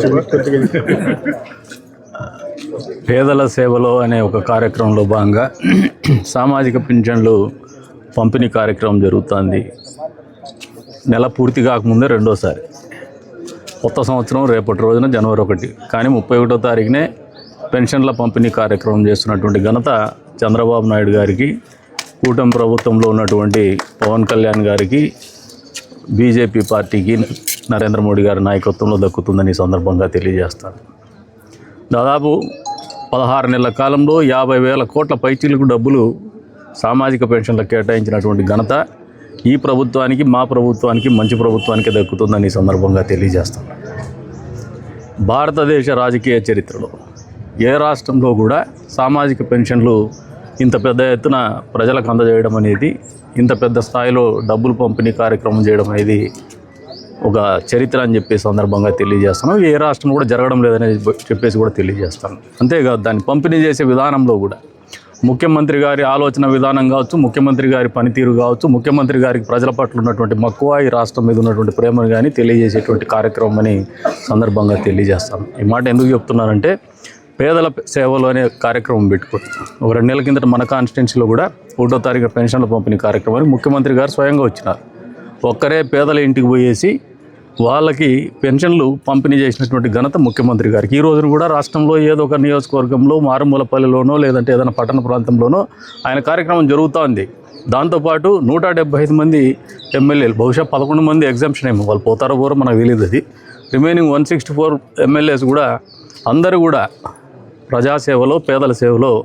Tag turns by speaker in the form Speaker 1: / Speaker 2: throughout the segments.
Speaker 1: పేదల సేవలో అనే ఒక కార్యక్రమంలో భాగంగా సామాజిక పింఛన్లు పంపిణీ కార్యక్రమం జరుగుతుంది. నెల పూర్తి కాకముందే రెండోసారి. కొత్త సంవత్సరం రేపటి రోజున జనవరి ఒకటి. కానీ ముప్పై ఒకటో తారీఖునే పెన్షన్ల పంపిణీ కార్యక్రమం చేస్తున్నటువంటి ఘనత చంద్రబాబు నాయుడు గారికి కూటమి ప్రభుత్వంలో ఉన్నటువంటి పవన్ కళ్యాణ్ గారికి బీజేపీ పార్టీకి నరేంద్ర మోడీ గారి నాయకత్వంలో దక్కుతుందని సందర్భంగా తెలియజేస్తాను. దాదాపు పదహారు నెలల కాలంలో యాభై వేల కోట్ల పైచీలకు డబ్బులు సామాజిక పెన్షన్లకు కేటాయించినటువంటి ఘనత ఈ ప్రభుత్వానికి మా ప్రభుత్వానికి మంచి ప్రభుత్వానికి దక్కుతుందని ఈ సందర్భంగా తెలియజేస్తాను. భారతదేశ రాజకీయ చరిత్రలో ఏ రాష్ట్రంలో కూడా సామాజిక పెన్షన్లు ఇంత పెద్ద ఎత్తున ప్రజలకు అందజేయడం అనేది ఇంత పెద్ద స్థాయిలో డబ్బులు పంపిణీ కార్యక్రమం చేయడం అనేది ఒక చరిత్ర అని చెప్పే సందర్భంగా తెలియజేస్తాను ఏ రాష్ట్రం కూడా జరగడం లేదని చెప్పేసి కూడా తెలియజేస్తాను అంతేకాదు దాన్ని పంపిణీ చేసే విధానంలో కూడా ముఖ్యమంత్రి గారి ఆలోచన విధానం కావచ్చు ముఖ్యమంత్రి గారి పనితీరు కావచ్చు ముఖ్యమంత్రి గారికి ప్రజల పట్ల ఉన్నటువంటి మక్కువ ఈ రాష్ట్రం మీద ఉన్నటువంటి ప్రేమను కానీ తెలియజేసేటువంటి కార్యక్రమం అని సందర్భంగా తెలియజేస్తాను. ఈ మాట ఎందుకు చెప్తున్నానంటే పేదల సేవలు అనే కార్యక్రమం పెట్టుకోవచ్చు ఒక రెండు నెలల కిందట మన కాన్స్టిట్యున్సీలో కూడా ఒకటో తారీఖు పెన్షన్ల పంపిణీ కార్యక్రమానికి ముఖ్యమంత్రి గారు స్వయంగా వచ్చినారు. ఒక్కరే పేదల ఇంటికి పోయేసి వాళ్ళకి పెన్షన్లు పంపిణీ చేసినటువంటి ఘనత ముఖ్యమంత్రి గారికి. ఈ రోజున కూడా రాష్ట్రంలో ఏదో ఒక నియోజకవర్గంలో మారుమూలపల్లిలోనో లేదంటే ఏదైనా పట్టణ ప్రాంతంలోనో ఆయన కార్యక్రమం జరుగుతోంది. దాంతోపాటు నూట డెబ్బై ఐదు మంది ఎమ్మెల్యేలు బహుశా పదకొండు మంది ఎగ్జామ్షన్ ఏమో వాళ్ళు పోతారో పోరో మనకు తెలియదు అది. Remaining one sixty four MLAs కూడా అందరూ కూడా ప్రజాసేవలో పేదల సేవలో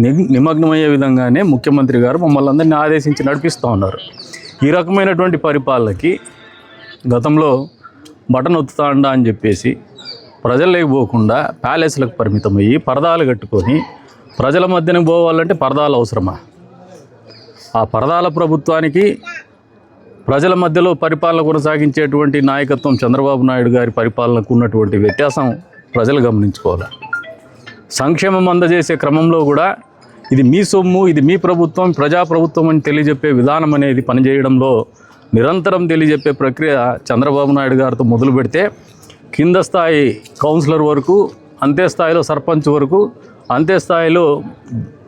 Speaker 1: ని- నిమగ్నమయ్యే విధంగానే ముఖ్యమంత్రి గారు మమ్మల్ని అందరినీ ఆదేశించి నడిపిస్తూ ఉన్నారు. ఈ రకమైనటువంటి పరిపాలనకి గతంలో బటన్ ఒత్తుతాండా అని చెప్పేసి ప్రజల్లోకి పోకుండా ప్యాలెస్లకు పరిమితమయ్యి పరదాలు కట్టుకొని ప్రజల మధ్యన పోవాలంటే పరదాలు అవసరమా? ఆ పరదాల ప్రభుత్వానికి ప్రజల మధ్యలో పరిపాలన కొనసాగించేటువంటి నాయకత్వం చంద్రబాబు నాయుడు గారి పరిపాలనకు ఉన్నటువంటి వ్యత్యాసం ప్రజలు గమనించుకోవాలి. సంక్షేమం అందజేసే క్రమంలో కూడా ఇది మీ సొమ్ము ఇది మీ ప్రభుత్వం ప్రజాప్రభుత్వం అని తెలియజెప్పే విధానం అనేది పనిచేయడంలో నిరంతరం తెలియజెప్పే ప్రక్రియ చంద్రబాబు నాయుడు గారితో మొదలు పెడితే కింద స్థాయి కౌన్సిలర్ వరకు అంతే స్థాయిలో సర్పంచ్ వరకు అంతే స్థాయిలో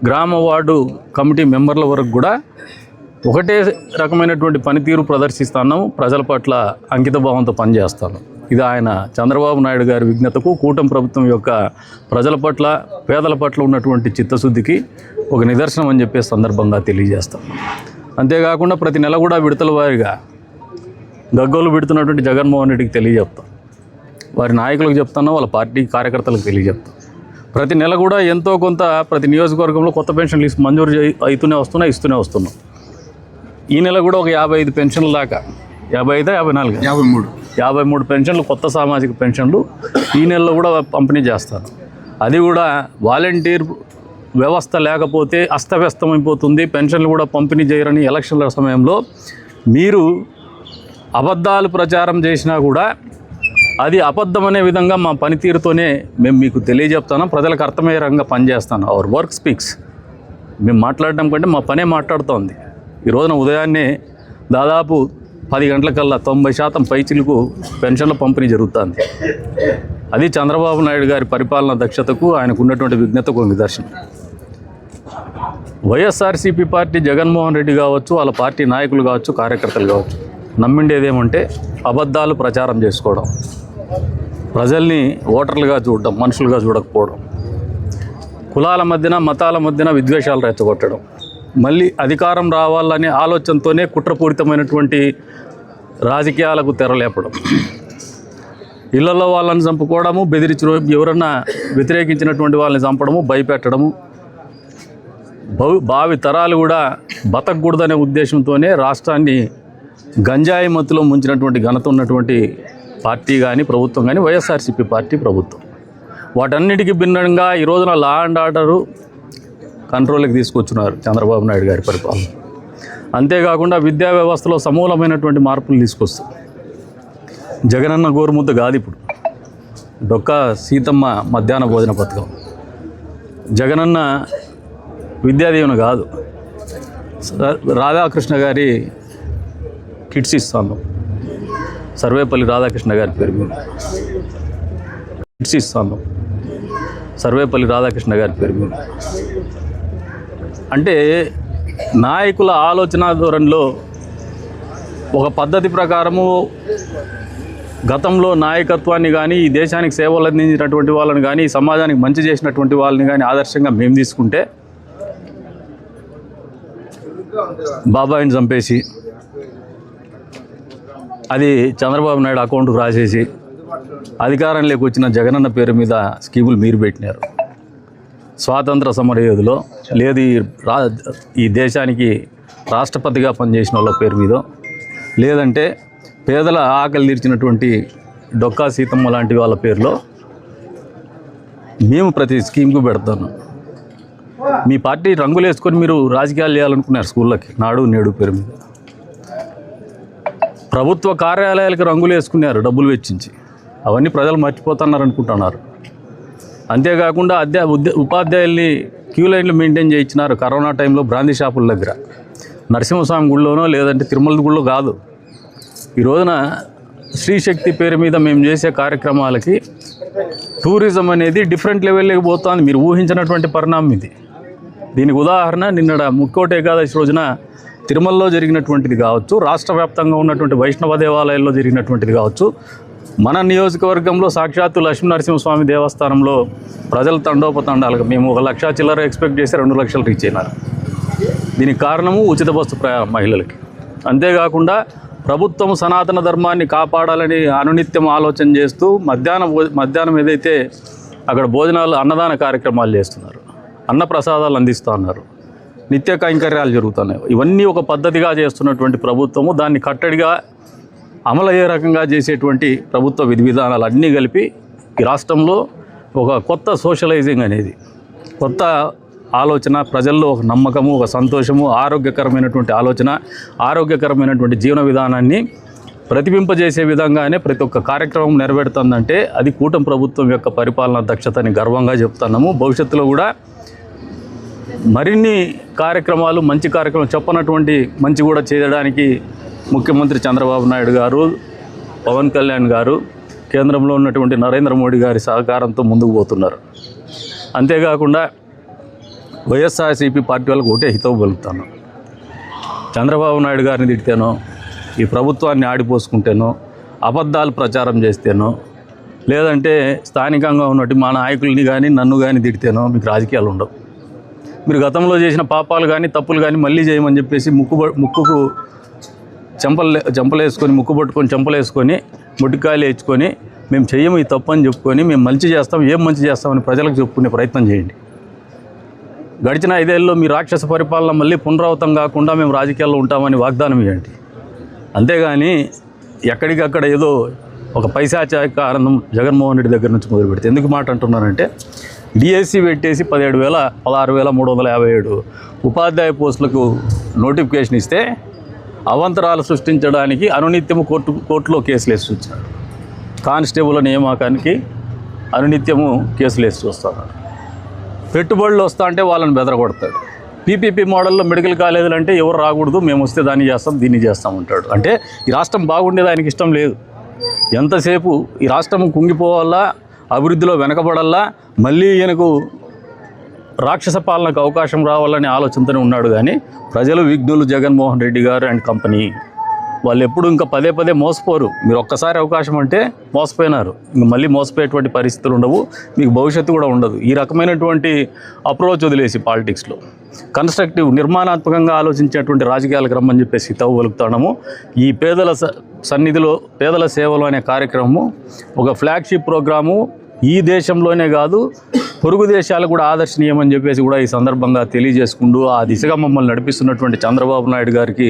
Speaker 1: గ్రామ వార్డు కమిటీ మెంబర్ల వరకు కూడా ఒకటే రకమైనటువంటి పనితీరు ప్రదర్శిస్తాను ప్రజల పట్ల అంకితభావంతో పనిచేస్తాను ఇది ఆయన చంద్రబాబు నాయుడు గారి విజ్ఞతకు కూటమి ప్రభుత్వం యొక్క ప్రజల పట్ల పేదల పట్ల ఉన్నటువంటి చిత్తశుద్ధికి ఒక నిదర్శనం అని చెప్పే సందర్భంగా తెలియజేస్తాం. అంతేకాకుండా ప్రతి నెల కూడా విడతల వారిగా గగ్గోలు పెడుతున్నటువంటి జగన్మోహన్ రెడ్డికి తెలియజెప్తాం వారి నాయకులకు చెప్తాను వాళ్ళ పార్టీ కార్యకర్తలకు తెలియజెప్తాం ప్రతి నెల కూడా ఎంతో కొంత ప్రతి నియోజకవర్గంలో కొత్త పెన్షన్లు ఇస్తూ మంజూరు అవుతూనే వస్తున్నాయి ఇస్తూనే వస్తున్నాం. ఈ నెల కూడా ఒక యాభై ఐదు పెన్షన్ల దాకా యాభై ఐదా యాభై నాలుగు?
Speaker 2: యాభై మూడు.
Speaker 1: యాభై మూడు పెన్షన్లు కొత్త సామాజిక పెన్షన్లు ఈ నెలలో కూడా పంపిణీ చేస్తాను. అది కూడా వాలంటీర్ వ్యవస్థ లేకపోతే అస్తవ్యస్తమైపోతుంది పెన్షన్లు కూడా పంపిణీ చేయరని ఎలక్షన్ల సమయంలో మీరు అబద్ధాలు ప్రచారం చేసినా కూడా అది అబద్ధం అనే విధంగా మా పనితీరుతోనే మేము మీకు తెలియజెప్తాను ప్రజలకు అర్థమయ్యే రంగా పనిచేస్తాను అవర్ వర్క్ స్పీక్స్ మేము మాట్లాడడం కంటే మా పనే మాట్లాడుతోంది. ఈ రోజున ఉదయాన్నే దాదాపు పది గంటలకల్లా తొంభై శాతం పైచిలకు పెన్షన్ల పంపిణీ జరుగుతుంది. అది చంద్రబాబు నాయుడు గారి పరిపాలన దక్షతకు ఆయనకు ఉన్నటువంటి విజ్ఞతకు నిదర్శనం. వైఎస్ఆర్సీపీ పార్టీ జగన్మోహన్ రెడ్డి కావచ్చు వాళ్ళ పార్టీ నాయకులు కావచ్చు కార్యకర్తలు కావచ్చు నమ్మిండేదేమంటే అబద్ధాలు ప్రచారం చేసుకోవడం. ప్రజల్ని ఓటర్లుగా చూడడం మనుషులుగా చూడకపోవడం. కులాల మధ్యన మతాల మధ్యన విద్వేషాలు రెచ్చగొట్టడం. మళ్ళీ అధికారం రావాలనే ఆలోచనతోనే కుట్రపూరితమైనటువంటి రాజకీయాలకు తెరలేపడం ఇళ్ళలో వాళ్ళని చంపుకోవడము బెదిరించడం ఎవరన్నా వ్యతిరేకించినటువంటి వాళ్ళని చంపడము భయపెట్టడము భవి భావి తరాలు కూడా బతకూడదనే ఉద్దేశంతోనే రాష్ట్రాన్ని గంజాయి మత్తులో ముంచినటువంటి ఘనత ఉన్నటువంటి పార్టీ కానీ ప్రభుత్వం కానీ వైఎస్ఆర్సీపీ పార్టీ ప్రభుత్వం. వాటన్నిటికీ భిన్నంగా ఈ రోజున లా అండ్ ఆర్డరు కంట్రోల్కి తీసుకొచ్చున్నారు చంద్రబాబు నాయుడు గారి పరిపాలన. అంతేకాకుండా విద్యా వ్యవస్థలో సమూలమైనటువంటి మార్పులు తీసుకొస్తారు. జగనన్న గోరుముద్ద కాదు ఇప్పుడు డొక్క సీతమ్మ మధ్యాహ్న భోజన పథకం. జగనన్న విద్యాదీవెన కాదు. రాధాకృష్ణ గారి కిట్స్ ఇస్తాను. సర్వేపల్లి రాధాకృష్ణ గారి పేరు మీద. కిట్స్ ఇస్తాను. సర్వేపల్లి రాధాకృష్ణ గారి పేరు మీద. అంటే నాయకుల ఆలోచన ధోరణిలో ఒక పద్ధతి ప్రకారము గతంలో నాయకత్వాన్ని కానీ ఈ దేశానికి సేవలు అందించినటువంటి వాళ్ళని కానీ సమాజానికి మంచి చేసినటువంటి వాళ్ళని కానీ ఆదర్శంగా మేము తీసుకుంటే బాబాయిని చంపేసి అది చంద్రబాబు నాయుడు అకౌంట్కు రాసేసి అధికారంలోకి వచ్చిన జగనన్న పేరు మీద స్కీములు మీరు పెట్టినారు. స్వాతంత్ర సమరయోధులో లేదు ఈ రా ఈ దేశానికి రాష్ట్రపతిగా పనిచేసిన వాళ్ళ పేరు మీద లేదంటే పేదల ఆకలి తీర్చినటువంటి డొక్కా సీతమ్మ లాంటి వాళ్ళ పేరులో మేము ప్రతి స్కీమ్కు పెడతాను. మీ పార్టీ రంగులు వేసుకొని మీరు రాజకీయాలు చేయాలనుకున్నారు స్కూళ్ళకి. నాడు నేడు పేరు మీద. ప్రభుత్వ కార్యాలయాలకు రంగులు వేసుకున్నారు డబ్బులు వెచ్చించి. అవన్నీ ప్రజలు మర్చిపోతున్నారు అనుకుంటున్నారు అంతేకాకుండా అధ్యా ఉద్య ఉపాధ్యాయుల్ని క్యూ లైన్లు మెయింటైన్ చేయించినారు కరోనా టైంలో బ్రాందీ షాపుల దగ్గర. నరసింహస్వామి గుళ్ళోనో లేదంటే తిరుమల గుళ్ళో కాదు. ఈ రోజున శ్రీశక్తి పేరు మీద మేము చేసే కార్యక్రమాలకి టూరిజం అనేది డిఫరెంట్ లెవెల్లోకి పోతుంది. మీరు ఊహించినటువంటి పరిణామం ఇది. దీనికి ఉదాహరణ నిన్నడ ముక్కోటి ఏకాదశి రోజున తిరుమలలో జరిగినటువంటిది కావచ్చు రాష్ట్ర వ్యాప్తంగా ఉన్నటువంటి వైష్ణవ దేవాలయాల్లో జరిగినటువంటిది కావచ్చు. మన నియోజకవర్గంలో సాక్షాత్తు లక్ష్మీనరసింహస్వామి దేవస్థానంలో ప్రజల తండోపతండాలుగా మేము ఒక లక్ష చిల్లర ఎక్స్పెక్ట్ చేసి రెండు లక్షలు రీచ్ అయినారు. దీనికి కారణము ఉచిత బస్సు ప్రయాణం మహిళలకి. అంతేకాకుండా ప్రభుత్వం సనాతన ధర్మాన్ని కాపాడాలని అనునిత్యం ఆలోచన చేస్తూ మధ్యాహ్నం మధ్యాహ్నం ఏదైతే అక్కడ భోజనాలు అన్నదాన కార్యక్రమాలు చేస్తున్నారు. అన్న ప్రసాదాలు అందిస్తూ ఉన్నారు నిత్య కైంకర్యాలు జరుగుతున్నాయి. ఇవన్నీ ఒక పద్ధతిగా చేస్తున్నటువంటి ప్రభుత్వము దాన్ని కట్టడిగా అమలు అయ్యే రకంగా చేసేటువంటి ప్రభుత్వ విధి విధానాలు అన్నీ కలిపి ఈ రాష్ట్రంలో ఒక కొత్త సోషలైజింగ్ అనేది కొత్త ఆలోచన ప్రజల్లో ఒక నమ్మకము ఒక సంతోషము ఆరోగ్యకరమైనటువంటి ఆలోచన ఆరోగ్యకరమైనటువంటి జీవన విధానాన్ని ప్రతిబింపజేసే విధంగానే ప్రతి ఒక్క కార్యక్రమం నెరవేరుతుందంటే అది కూటమి ప్రభుత్వం యొక్క పరిపాలన దక్షతని గర్వంగా చెప్తున్నాము. భవిష్యత్తులో కూడా మరిన్ని కార్యక్రమాలు మంచి కార్యక్రమం చెప్పనటువంటి మంచి కూడా చేయడానికి ముఖ్యమంత్రి చంద్రబాబు నాయుడు గారు పవన్ కళ్యాణ్ గారు కేంద్రంలో ఉన్నటువంటి నరేంద్ర మోడీ గారి సహకారంతో ముందుకు పోతున్నారు. అంతేకాకుండా వైఎస్ఆర్సీపీ పార్టీ వాళ్ళకి ఒకటే హితవు పలుకుతాను. చంద్రబాబు నాయుడు గారిని తిడితేనో ఈ ప్రభుత్వాన్ని ఆడిపోసుకుంటేనో అబద్ధాలు ప్రచారం చేస్తేనో లేదంటే స్థానికంగా ఉన్నట్టు మా నాయకుల్ని కానీ నన్ను కానీ తిడితేనో మీకు రాజకీయాలు ఉండవు. మీరు గతంలో చేసిన పాపాలు కానీ తప్పులు కానీ మళ్ళీ చేయమని చెప్పేసి ముక్కు ముక్కుకు చెంపలు చెంపలు వేసుకొని ముక్కు పట్టుకొని చెంపలు వేసుకొని ముట్టికాయలు వేసుకొని మేము చెయ్యము ఈ తప్పు అని చెప్పుకొని మేము మంచి చేస్తాం ఏం మంచి చేస్తామని ప్రజలకు చెప్పుకునే ప్రయత్నం చేయండి. గడిచిన ఐదేళ్ళలో మీ రాక్షస పరిపాలన మళ్ళీ పునరావృతం కాకుండా మేము రాజకీయాల్లో ఉంటామని వాగ్దానం ఇవ్వండి. అంతేగాని ఎక్కడికక్కడ ఏదో ఒక పైశాచారిక ఆనందం జగన్మోహన్ రెడ్డి దగ్గర నుంచి మొదలు పెడితే ఎందుకు మాట అంటున్నానంటే డిఎస్సి పెట్టేసి పదిహేడు వేల పదహారు వేల మూడు వందల యాభై ఏడు. ఉపాధ్యాయ పోస్టులకు నోటిఫికేషన్ ఇస్తే అవంతరాలు సృష్టించడానికి అనునిత్యము కోర్టు కోర్టులో కేసులు వేసి వచ్చారు. కానిస్టేబుల్ నియామకానికి అనునిత్యము కేసులు వేసి చూస్తారు పెట్టుబడులు వస్తా అంటే వాళ్ళని బెదరగొడతాడు. పీపీపీ మోడల్లో మెడికల్ కాలేజీలు అంటే ఎవరు రాకూడదు మేము వస్తే దాన్ని చేస్తాం దీన్ని చేస్తాం ఉంటాడు అంటే ఈ రాష్ట్రం బాగుండేది ఆయనకి ఇష్టం లేదు. ఎంతసేపు ఈ రాష్ట్రం కుంగిపోవాలా అభివృద్ధిలో వెనకబడల్లా మళ్ళీ ఈయనకు రాక్షస పాలనకు అవకాశం రావాలనే ఆలోచనతోనే ఉన్నాడు కానీ ప్రజలు విఘ్నులు జగన్మోహన్ రెడ్డి గారు అండ్ కంపెనీ. వాళ్ళు ఎప్పుడు ఇంకా పదే పదే మోసపోరు. మీరు ఒక్కసారి అవకాశం అంటే మోసపోయినారు. ఇంక మళ్ళీ మోసపోయేటువంటి పరిస్థితులు ఉండవు. మీకు భవిష్యత్తు కూడా ఉండదు. ఈ రకమైనటువంటి అప్రోచ్ వదిలేసి పాలిటిక్స్లో కన్స్ట్రక్టివ్ నిర్మాణాత్మకంగా ఆలోచించేటువంటి రాజకీయాలకు రమ్మని చెప్పేసి తవ్వు ఈ పేదల స- సన్నిధిలో పేదల సేవలు అనే కార్యక్రమము ఒక ఫ్లాగ్షిప్ ప్రోగ్రాము ఈ దేశంలోనే కాదు పొరుగు దేశాలు కూడా ఆదర్శనీయమని చెప్పేసి కూడా ఈ సందర్భంగా తెలియజేసుకుంటూ ఆ దిశగా మమ్మల్ని నడిపిస్తున్నటువంటి చంద్రబాబు నాయుడు గారికి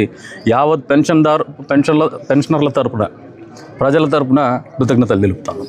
Speaker 1: యావత్ పెన్షన్దారు పెన్షన్ల పెన్షనర్ల తరపున ప్రజల తరపున కృతజ్ఞతలు తెలుపుతాను.